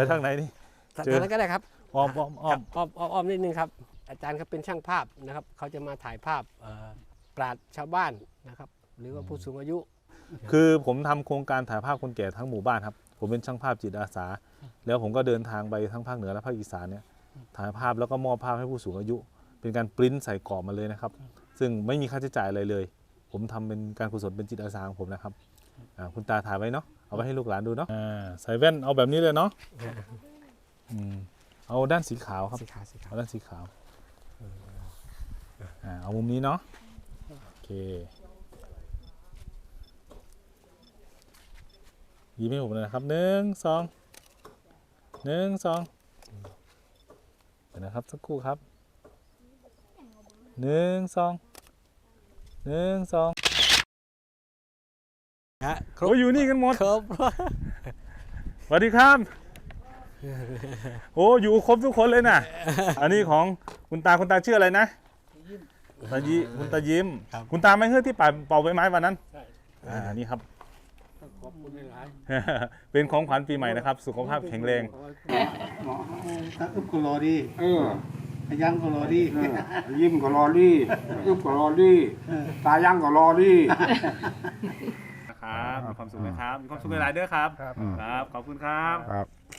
ไปทางไหนนี่ เจอ ทางนั้นก็ได้ครับอ้อมอ้อมอ้อครัมบอ้อมอ้อมอ้อมนิดนึงครับ อาจารย์เขาเป็นช่างภาพนะครับ เขาจะมาถ่ายภาพเอ่อปราดชาวบ้านนะครับ หรือว่าผู้สูงอายุ คือผมทำโครงการถ่ายภาพคนแก่ทั้งหมู่บ้านครับ ผมเป็นช่างภาพจิตอาสา แล้วผมก็เดินทางไปทั้งภาคเหนือและภาคอีสานเนี่ยถ่ายภาพแล้วก็มอบภาพให้ผู้สูงอายุ เป็นการปริ้นใส่กรอบมาเลยนะครับ ซึ่งไม่มีค่าใช้จ่ายอะไรเลย ผมทำเป็นการกุศลเป็นจิตอาสาของผมนะครับอ่าคุณตาถ่ายไว้เนาะเอาไว้ให้ลูกหลานดูเนาะอ่าใส่แว่นเอาแบบนี้เลยเนาะอืมเอาด้านสีขาวครับสีขาวสีขาวเอาด้านสีขาวอ่าเอามุมนี้เนาะโอเคยิ้มให้ผมเลยนะครับหนึ่งสองหนึ่งสองเดี๋ยวนะครับสักครู่ครับหนึ่งสอง หนึ่งสองฮะครบโอ้ยอยู่นี่กันหมดครบสวัสดีครับ โอ้อยู่ครบทุกคนเลยนะอันนี้ของคุณตาคุณตาชื่ออะไรนะตายิคุณตายิ้ม ครับคุณตาไม่เฮือที่ป่าเป่าใบไม้วันนั้นอ่านี่ครับ ขอบคุณหลายเป็นของขวัญปีใหม่นะครับ สุขภาพแข็งแรงหมอถ้าอึบก็รอดี เออ ยังก็รอดีเออยิ้มก็รอดีอึบก็รอดีตายังก็รอดีนะครับมีความสุขนะครับมีความสุขหลายๆเด้อครับ ครับขอบคุณครับ ครับ